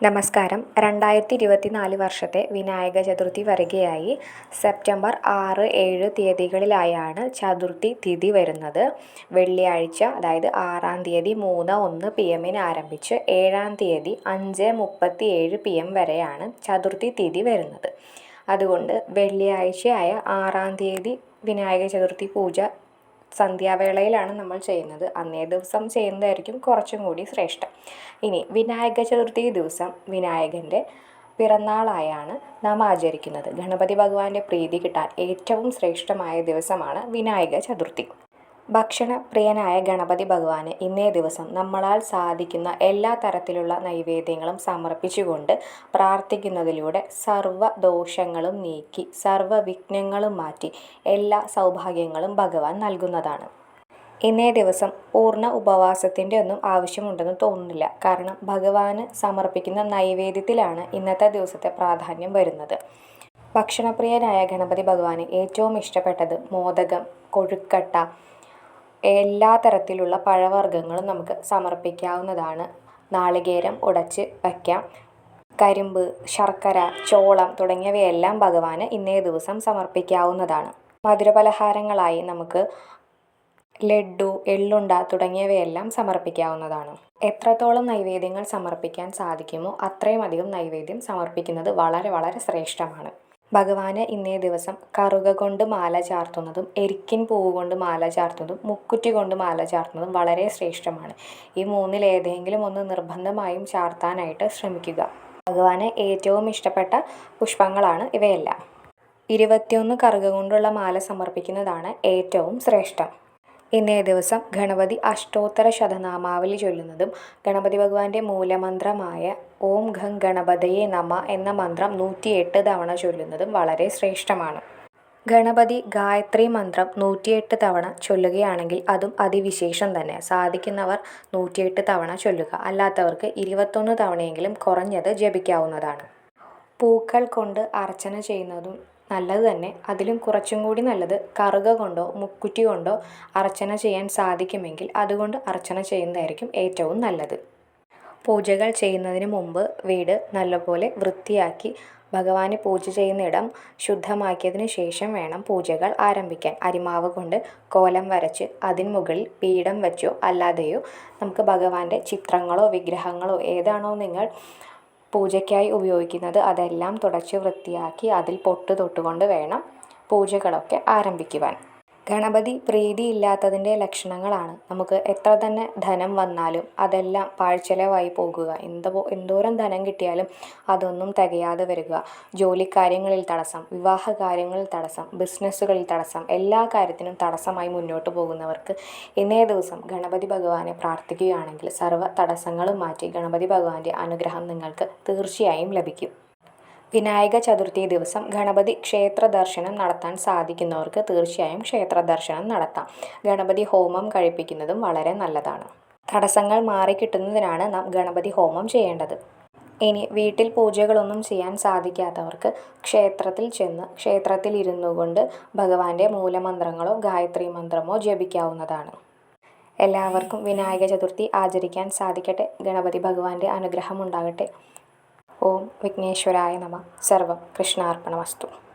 നമസ്കാരം. രണ്ടായിരത്തി ഇരുപത്തിനാല് വർഷത്തെ വിനായക ചതുർത്ഥി വരികയായി. സെപ്റ്റംബർ ആറ് ഏഴ് തീയതികളിലായാണ് ചതുർത്ഥി തിഥി വരുന്നത്. വെള്ളിയാഴ്ച അതായത് ആറാം തീയതി മൂന്ന് ഒന്ന് പി എമ്മിന് ആരംഭിച്ച് ഏഴാം തീയതി അഞ്ച് മുപ്പത്തി ഏഴ് പി എം വരെയാണ് ചതുർത്ഥി തിഥി വരുന്നത്. അതുകൊണ്ട് വെള്ളിയാഴ്ചയായ ആറാം തീയതി വിനായക ചതുർത്ഥി പൂജ സന്ധ്യാവേളയിലാണ് നമ്മൾ ചെയ്യുന്നത്. അന്നേ ദിവസം ചെയ്യുന്നതായിരിക്കും കുറച്ചും കൂടി ശ്രേഷ്ഠം. ഇനി വിനായക ചതുർത്ഥി ദിവസം വിനായകന്റെ പിറന്നാളായാണ് നാം ആചരിക്കുന്നത്. ഗണപതി ഭഗവാന്റെ പ്രീതി കിട്ടാൻ ഏറ്റവും ശ്രേഷ്ഠമായ ദിവസമാണ് വിനായക ചതുർത്ഥി. ഭക്ഷണപ്രിയനായ ഗണപതി ഭഗവാന് ഇന്നേ ദിവസം നമ്മളാൽ സാധിക്കുന്ന എല്ലാ തരത്തിലുള്ള നൈവേദ്യങ്ങളും സമർപ്പിച്ചുകൊണ്ട് പ്രാർത്ഥിക്കുന്നതിലൂടെ സർവ ദോഷങ്ങളും നീക്കി സർവ വിഘ്നങ്ങളും മാറ്റി എല്ലാ സൗഭാഗ്യങ്ങളും ഭഗവാൻ നൽകുന്നതാണ്. ഇന്നേ ദിവസം പൂർണ ഉപവാസത്തിന്റെ ഒന്നും ആവശ്യമുണ്ടെന്ന് തോന്നുന്നില്ല. കാരണം ഭഗവാന് സമർപ്പിക്കുന്ന നൈവേദ്യത്തിലാണ് ഇന്നത്തെ ദിവസത്തെ പ്രാധാന്യം വരുന്നത്. ഭക്ഷണപ്രിയനായ ഗണപതി ഭഗവാന് ഏറ്റവും ഇഷ്ടപ്പെട്ടത് മോദകം കൊഴുക്കട്ട എല്ലാ തരത്തിലുള്ള പഴവർഗങ്ങളും നമുക്ക് സമർപ്പിക്കാവുന്നതാണ്. നാളികേരം ഉടച്ച് വയ്ക്കാം കരിമ്പ് ശർക്കര ചോളം തുടങ്ങിയവയെല്ലാം ഭഗവാന് ഇന്നേ ദിവസം സമർപ്പിക്കാവുന്നതാണ്. മധുരപലഹാരങ്ങളായി നമുക്ക് ലഡ്ഡു എള്ളുണ്ട തുടങ്ങിയവയെല്ലാം സമർപ്പിക്കാവുന്നതാണ്. എത്രത്തോളം നൈവേദ്യങ്ങൾ സമർപ്പിക്കാൻ സാധിക്കുമോ അത്രയും അധികം നൈവേദ്യം സമർപ്പിക്കുന്നത് വളരെ വളരെ ശ്രേഷ്ഠമാണ്. ഭഗവാന് ഇന്നേ ദിവസം കറുക കൊണ്ട് മാല ചാർത്തുന്നതും എരിക്കിൻ പൂവ് കൊണ്ട് മാല ചാർത്തുന്നതും മുക്കുറ്റി കൊണ്ട് മാല ചാർത്തുന്നതും വളരെ ശ്രേഷ്ഠമാണ്. ഈ മൂന്നിൽ ഏതെങ്കിലും ഒന്ന് നിർബന്ധമായും ചാർത്താനായിട്ട് ശ്രമിക്കുക. ഭഗവാന് ഏറ്റവും ഇഷ്ടപ്പെട്ട പുഷ്പങ്ങളാണ് ഇവയെല്ലാം. ഇരുപത്തിയൊന്ന് കറുക കൊണ്ടുള്ള മാല സമർപ്പിക്കുന്നതാണ് ഏറ്റവും ശ്രേഷ്ഠം. ഇന്നേ ദിവസം ഗണപതി അഷ്ടോത്തര ശതനാമാവലി ചൊല്ലുന്നതും ഗണപതി ഭഗവാന്റെ മൂലമന്ത്രമായ ഓം ഘം ഗണപതയെ നമ എന്ന മന്ത്രം നൂറ്റിയെട്ട് തവണ ചൊല്ലുന്നതും വളരെ ശ്രേഷ്ഠമാണ്. ഗണപതി ഗായത്രി മന്ത്രം നൂറ്റിയെട്ട് തവണ ചൊല്ലുകയാണെങ്കിൽ അതും അതിവിശേഷം തന്നെ. സാധിക്കുന്നവർ നൂറ്റിയെട്ട് തവണ ചൊല്ലുക. അല്ലാത്തവർക്ക് ഇരുപത്തൊന്ന് തവണയെങ്കിലും കുറഞ്ഞത് ജപിക്കാവുന്നതാണ്. പൂക്കൾ കൊണ്ട് അർച്ചന ചെയ്യുന്നതും നല്ലത് തന്നെ. അതിലും കുറച്ചും കൂടി നല്ലത് കറുക കൊണ്ടോ മുക്കുറ്റി കൊണ്ടോ അർച്ചന ചെയ്യാൻ സാധിക്കുമെങ്കിൽ അതുകൊണ്ട് അർച്ചന ചെയ്യുന്നതായിരിക്കും ഏറ്റവും നല്ലത്. പൂജകൾ ചെയ്യുന്നതിന് മുമ്പ് വീട് നല്ലപോലെ വൃത്തിയാക്കി ഭഗവാനെ പൂജ ചെയ്യുന്നിടം ശുദ്ധമാക്കിയതിന് ശേഷം വേണം പൂജകൾ ആരംഭിക്കാൻ. അരിമാവ് കൊണ്ട് കോലം വരച്ച് അതിന് മുകളിൽ പീഠം വെച്ചോ അല്ലാതെയോ നമുക്ക് ഭഗവാന്റെ ചിത്രങ്ങളോ വിഗ്രഹങ്ങളോ ഏതാണോ നിങ്ങൾ പൂജയ്ക്കായി ഉപയോഗിക്കുന്നത് അതെല്ലാം തുടച്ച് വൃത്തിയാക്കി അതിൽ പൊട്ട് തൊട്ടുകൊണ്ട് വേണം പൂജകളൊക്കെ ആരംഭിക്കുവാൻ. ഗണപതി പ്രീതിയില്ലാത്തതിന്റെ ലക്ഷണങ്ങളാണ്. നമുക്ക് എത്ര തന്നെ ധനം വന്നാലും അതെല്ലാം പാഴ്ചെലവായി പോകുക. എന്തോ എന്തോരം ധനം കിട്ടിയാലും അതൊന്നും തികയാതെ വരിക. ജോലിക്കാര്യങ്ങളിൽ തടസ്സം വിവാഹ കാര്യങ്ങളിൽ തടസ്സം ബിസിനസ്സുകളിൽ തടസ്സം എല്ലാ കാര്യത്തിനും തടസ്സമായി മുന്നോട്ട് പോകുന്നവർക്ക് ഇന്നേ ദിവസം ഗണപതി ഭഗവാനെ പ്രാർത്ഥിക്കുകയാണെങ്കിൽ സർവ തടസ്സങ്ങളും മാറ്റി ഗണപതി ഭഗവാന്റെ അനുഗ്രഹം നിങ്ങൾക്ക് തീർച്ചയായും ലഭിക്കും. വിനായക ചതുർത്ഥി ദിവസം ഗണപതി ക്ഷേത്ര ദർശനം നടത്താൻ സാധിക്കുന്നവർക്ക് തീർച്ചയായും ക്ഷേത്ര ദർശനം നടത്താം. ഗണപതി ഹോമം കഴിപ്പിക്കുന്നതും വളരെ നല്ലതാണ്. തടസ്സങ്ങൾ മാറിക്കിട്ടുന്നതിനാണ് നാം ഗണപതി ഹോമം ചെയ്യേണ്ടത്. ഇനി വീട്ടിൽ പൂജകളൊന്നും ചെയ്യാൻ സാധിക്കാത്തവർക്ക് ക്ഷേത്രത്തിൽ ചെന്ന് ക്ഷേത്രത്തിൽ ഇരുന്നു കൊണ്ട് ഭഗവാന്റെ മൂലമന്ത്രങ്ങളോ ഗായത്രി മന്ത്രമോ ജപിക്കാവുന്നതാണ്. എല്ലാവർക്കും വിനായക ചതുർത്ഥി ആചരിക്കാൻ സാധിക്കട്ടെ. ഗണപതി ഭഗവാന്റെ അനുഗ്രഹം ഉണ്ടാകട്ടെ. ഓം വിഘ്നേശ്വരായ നമ. സർവം കൃഷ്ണാർപ്പണമസ്തു.